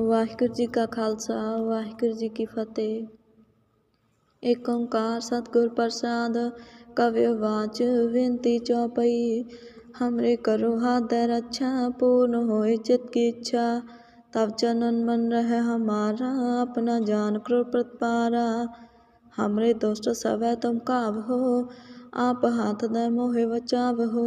ਵਾਹਿਗੁਰੂ ਜੀ ਕਾ ਖਾਲਸਾ ਵਾਹਿਗੁਰੂ ਜੀ ਕੀ ਫਤਿਹ ਏਕ ਓੰਕਾਰ ਸਤਿਗੁਰ ਪ੍ਰਸਾਦ ਕਵਿ ਵਾਚ ਵਿਨਤੀ ਚੌਪਈ हमरे करो हाथ रक्षा पूर्ण होए चित की इच्छा तब चनन मन रहे हमारा अपना जान क्रो प्रतिपारा हमरे दोस्त सब तुम काव हो आप हाथ दे मोहे बचाव हो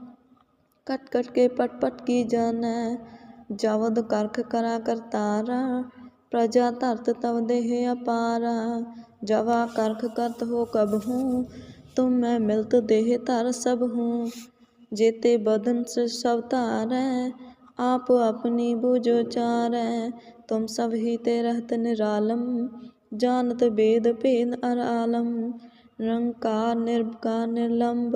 ਕਟ ਕਟ ਕੇ ਪਟ ਪਟ ਕੀ ਜਾਣੈ? ਜਾਵਦ ਕਰਖ ਕਰਾ ਕਰਤਾਰਾ, ਪ੍ਰਜਾ ਧਰਤ ਤਵ ਦੇਹ ਅਪਾਰਾ। ਜਵਾ ਕਰਖ ਕਰਤ ਹੋ ਕਬ ਹੂੰ, ਤੁਮ ਮੈਂ ਮਿਲਤ ਦੇਹ ਧਰ ਸਭ ਹੂੰ। ਜੇਤੇ ਬਦਨ ਸਭ ਧਾਰੈ, ਆਪ ਆਪਣੀ ਬੂਝੋ ਚਾਰੈ ਤੁਮ ਸਭ ਹੀ ਤੇ ਰਹਤ ਨਿਰਾਲਮ, ਜਾਣਤ ਬੇਦ ਭੇਦ ਅਰ ਆਲਮ ਨਿਰੰਕਾਰ ਨਿਰਭਕਾਰ ਨਿਰਲੰਭ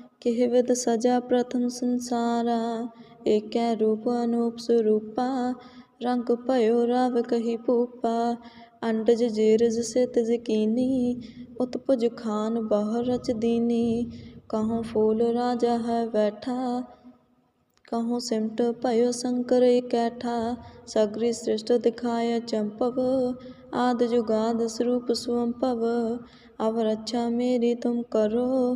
કહેવત સજા પ્રથમ સંસારા એકે રૂપ અનુપ ਰੰਗ રંગ ਰਵ ਕਹੀ કહી ਅੰਡਜ ਜੇਰਜ જીરજ સિત જકીની ਉਤਪਜ ਖਾਨ ਬਾਹਰ ਰਚ ਦੀਨੀ ਕਹਉ ਫੂਲ ਰਾਜਾ ਹੈ ਬੈਠਾ ਕਹਉ ਸਿਮਟ ਭਇਓ ਸੰਕਰ ਇਕੈਠਾ, ਸਗਰੀ ਸ੍ਰਿਸ਼ਟ ਦਿਖਾਇ ਚੰਪਵ, ਆਦ ਜੁਗਾਦ ਸਰੂਪ ਸੁਅੰਭਵ ਅਵ ਰੱਛਾ ਮੇਰੀ ਤੁਮ ਕਰੋ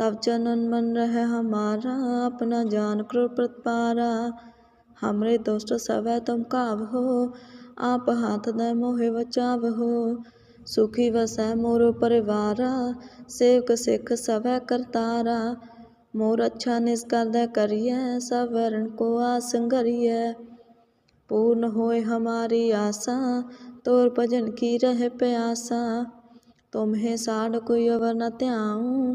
तब चनन मन रहे हमारा अपना जान करो प्रतिपारा हमरे दोस्त सब तुम काव हो आप हाथ दे मोहे बचाव हो सुखी वसै मोरो परिवारा सेवक सिख सब करतारा मोर अच्छा निष्कर दे करिए सब वरण को आसंगरिए पूर्ण होए हमारी आशा तोर भजन की रह प्यासा तुम्हें साड़ कोई अवर न त्याऊं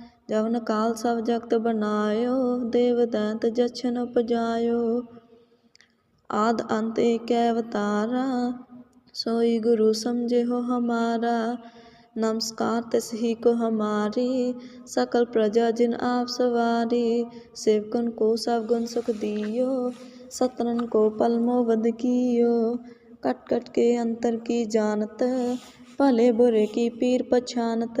जवन काल सब जगत बनायो देव दैत जछन उपजायो आद अंत एक अवतारा सोई गुरु समझे हो हमारा नमस्कार तिस ही को हमारी सकल प्रजा जिन आप सवारी सेवकन को सब गुण सुख दियो सतरन को पलमो वध कियो कट कट के अंतर की जानत भले बुरे की पीर पछानत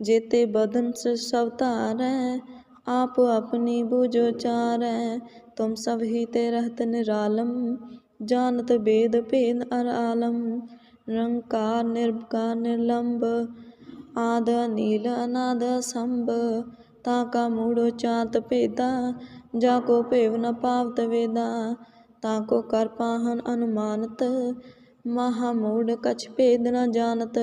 जेते बदन से सब तारै आप अपनी बुझो चारै तुम सब ही ते रहत निरालम जानत वेद भेद अर आलम निरंकार निर्विकार निर्लंब आद नील अनाद संभ ताका मूढ़ो चात भेदा जाको भेव न पावत वेदा ताको कर पाहन अनुमानत महामूढ़ कछ भेद न जानत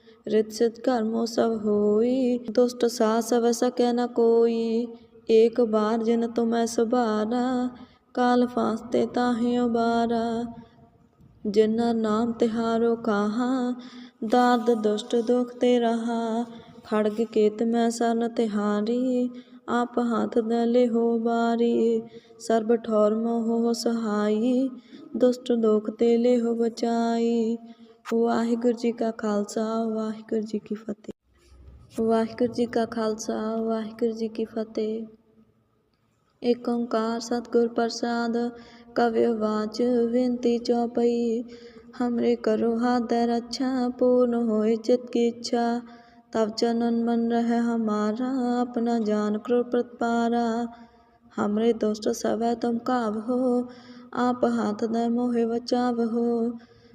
रित सिद्ध कर्मो सब होई दुष्ट सा सब सके न कोई एक बार जिन तुम्हें सुबारा काल फांसते ताहे उबारा जिन्ना नाम तिहारो कहा दाद दुष्ट दुख ते रहा खड़ग केत मैं सन तिहारी आप हाथ दले हो बारी सर्ब ठौर मोह सहाई दुष्ट दुख ते ले हो बचाई ਵਾਹਿਗੁਰੂ ਜੀ ਕਾ ਖਾਲਸਾ ਵਾਹਿਗੁਰੂ ਜੀ ਕੀ ਫਤਿਹ ਵਾਹਿਗੁਰੂ ਜੀ ਕਾ ਖਾਲਸਾ ਵਾਹਿਗੁਰੂ ਜੀ ਕੀ ਫਤਿਹ ਏਕ ਓੰਕਾਰ ਸਤਿਗੁਰ ਪ੍ਰਸਾਦ ਕਵਿ ਵਾਚ ਵਿਨਤੀ ਚੌਪਈ हमरे करो हाथ रक्षा पूर्ण होए चित की इच्छा तब चनन मन रहे हमारा अपना जान करो प्रतिपारा हमरे दोस्त सब तुम काव हो आप हाथ दे मोहे बचाव हो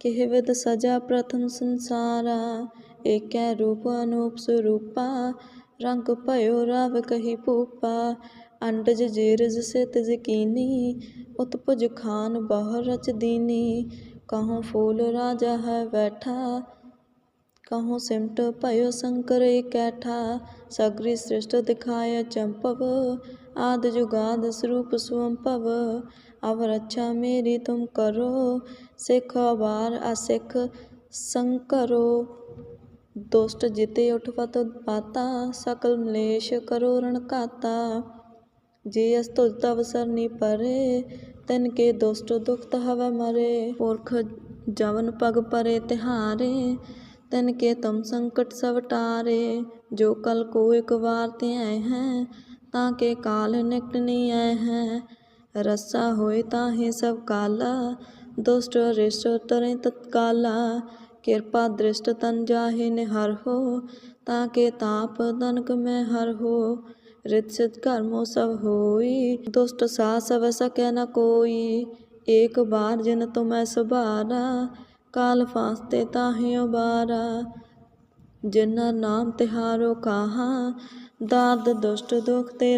કહેવત ਸਜਾ ਪ੍ਰਥਮ ਸੰਸਾਰਾ, ਏਕੈ ਰੂਪ ਅਨੂਪ સ્વરૂપા ਰੰਗ ભયો રાવ ਕਹੀ પૂપા ਅੰਡਜ ਜੇਰਜ ਸਿਤ ਜਕੀਨੀ, ਉਤਪਜ ਖਾਨ ਬਾਹਰ ਰਚ ਦੀਨੀ ਕਹਉ ਫੂਲ ਰਾਜਾ ਹੈ ਬੈਠਾ ਕਹਉ ਸਿਮਟ ਭਇਓ ਸੰਕਰ ਇਕੈਠਾ, ਸਗਰੀ ਸ੍ਰਿਸ਼ਟ ਦਿਖਾਇ ਚੰਪਵ, ਆਦ ਜੁਗਾਦ ਸਰੂਪ ਸੁਵੰਭਵ अब रक्षा मेरी तुम करो सिख बार असिख संकरो दुष्ट जिते उठपत पाता सकल मलेश करो रण काता जे अस्तुज तव सरनी परे तिन के दुष्ट दुखत हव मरे पुरख जवन पग परे तिहारे तिन के तुम संकट सब टारे जो कल को एक बार ते आए हैं ताके काल निकट नहीं आए हैं रस्सा होए ताहे सब काला दुष्ट रिष्ट तरे तत्काला कृपा दृष्ट तन जाहे निहर हो ताके ताप तनक में हर हो रित सिद्ध कर्मो सब होई दुष्ट सा सब सके न कोई एक बार जिन तुम सुबारा काल फास्ते ताहे उबारा जिन्ना नाम तिहारो कहा दाद दुष्ट दुख ते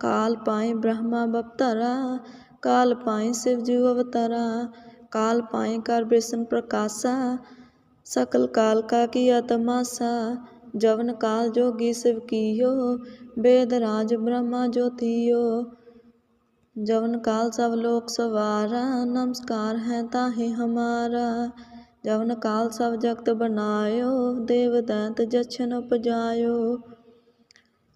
काल पाए ब्रह्मा बपतरा, काल पाए शिव जू अवतरा, काल पाए कर विष्णु प्रकाशा, सकल काल का किया तमाशा, जवन काल जोगी शिव कियो, वेद राज ब्रह्मा ज्योतियो। जवन काल सब लोक सवारा, नमस्कार है ताहि हमारा। जवन काल सब जगत बनायो देव दैत जछन उपजायो।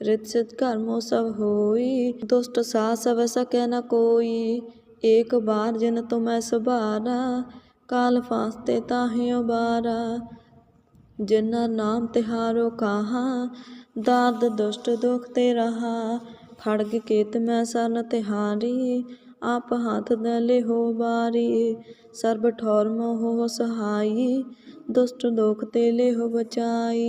रित सिद्ध कर्मो सब होई दुष्ट सा सब सके न कोई एक बार जिन तुम्हें सुबारा काल फास्ते ताहे उबारा जिन्ना नाम तिहारो कहा दाद दुष्ट दुख ते रहा खड़ग केत में सन तिहारी आप हाथ दले हो बारी सर्ब ठौर मोह सहाई दुष्ट दुख ते ले हो बचाई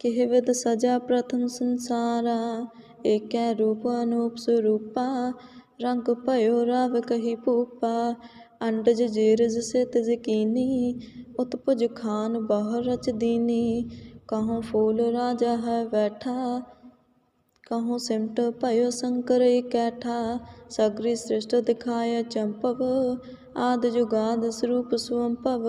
કહેવત સજા પ્રથમ સંસારા એકે રૂપ અનુપ સ્વરૂપા રંગ ભયો રાવ કહી પૂપા અંડજ જીરજ સિત જકીની ਉਤਪੁਜ ਖਾਨ ਬਾਹਰ ਰਚ ਦੀਨੀ ਕਹਉ ਫੂਲ ਰਾਜਾ ਹੈ ਬੈਠਾ ਕਹਉ ਸਿਮਟ ਭਇਓ ਸੰਕਰ ਇਕੈਠਾ, ਸਗਰੀ ਸ੍ਰਿਸ਼ਟ ਦਿਖਾਇਆ ਚੰਪਵ, ਆਦ ਜੁਗਾਦ ਸਰੂਪ ਸੁਵੰਭਵ